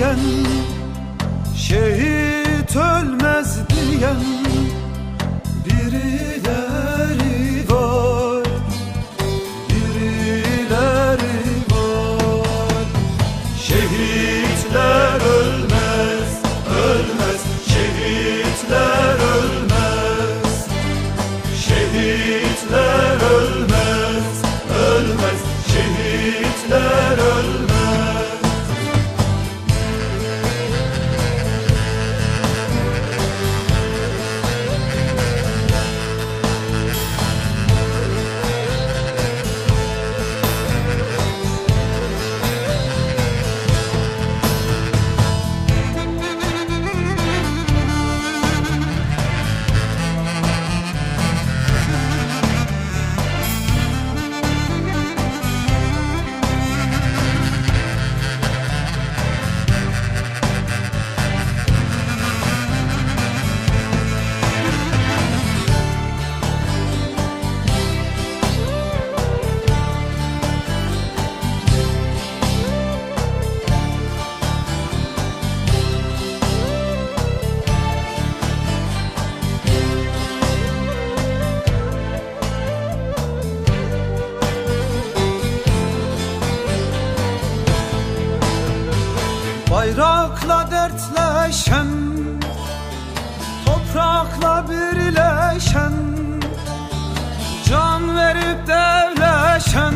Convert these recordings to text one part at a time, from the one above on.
diyen Şehit ölmez diyen. Bayrakla dertleşen Toprakla birleşen Can verip devleşen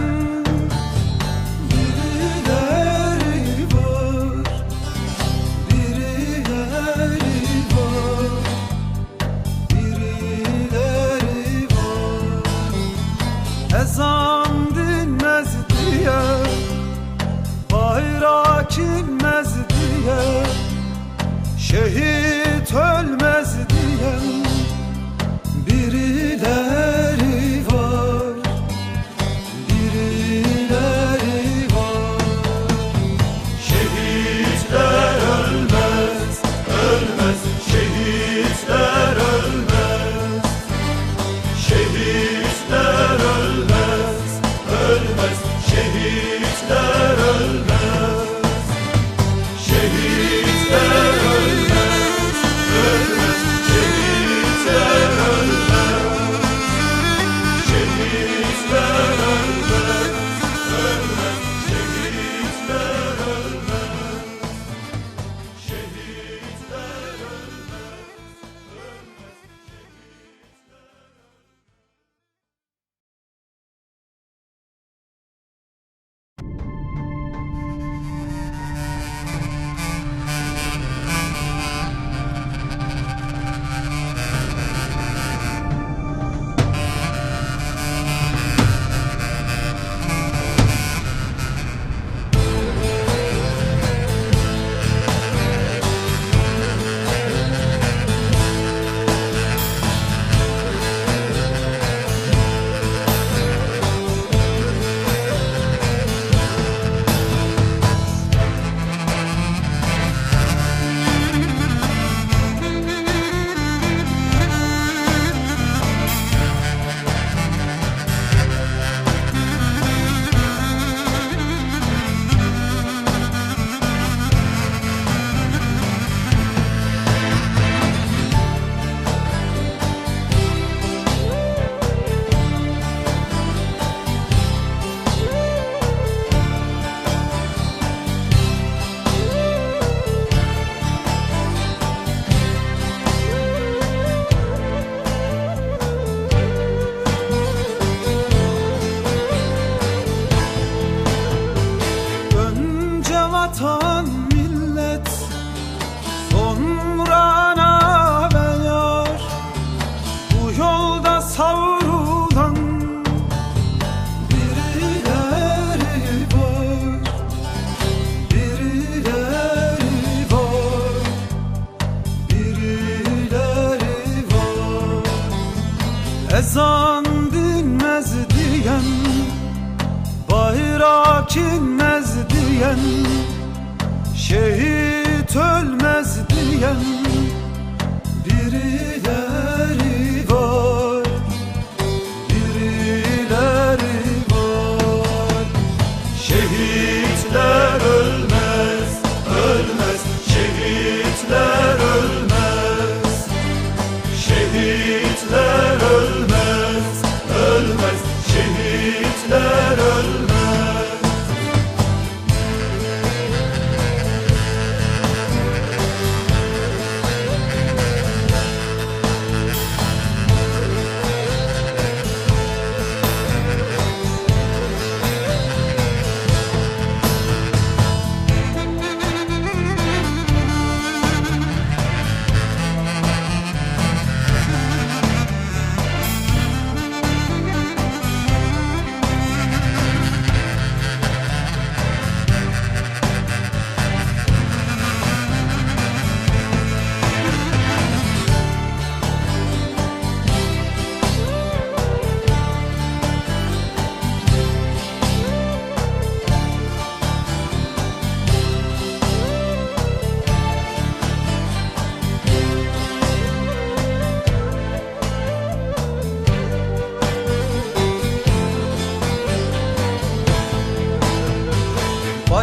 diyen Şehit ölmez diyen.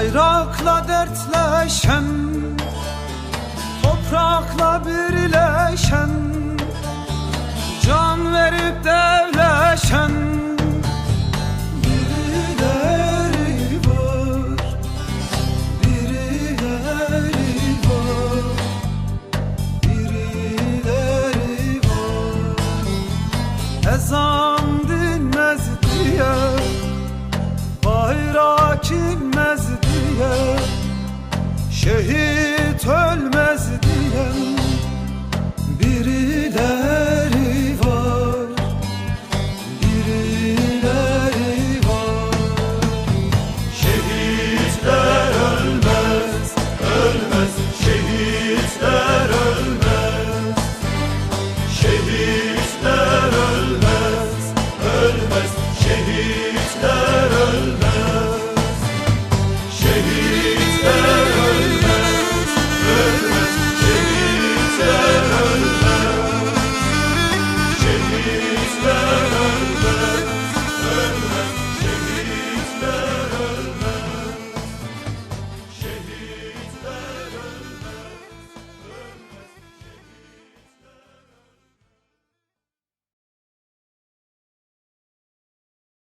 Bayrakla dertleşen Toprakla birleşen Can verip devleşen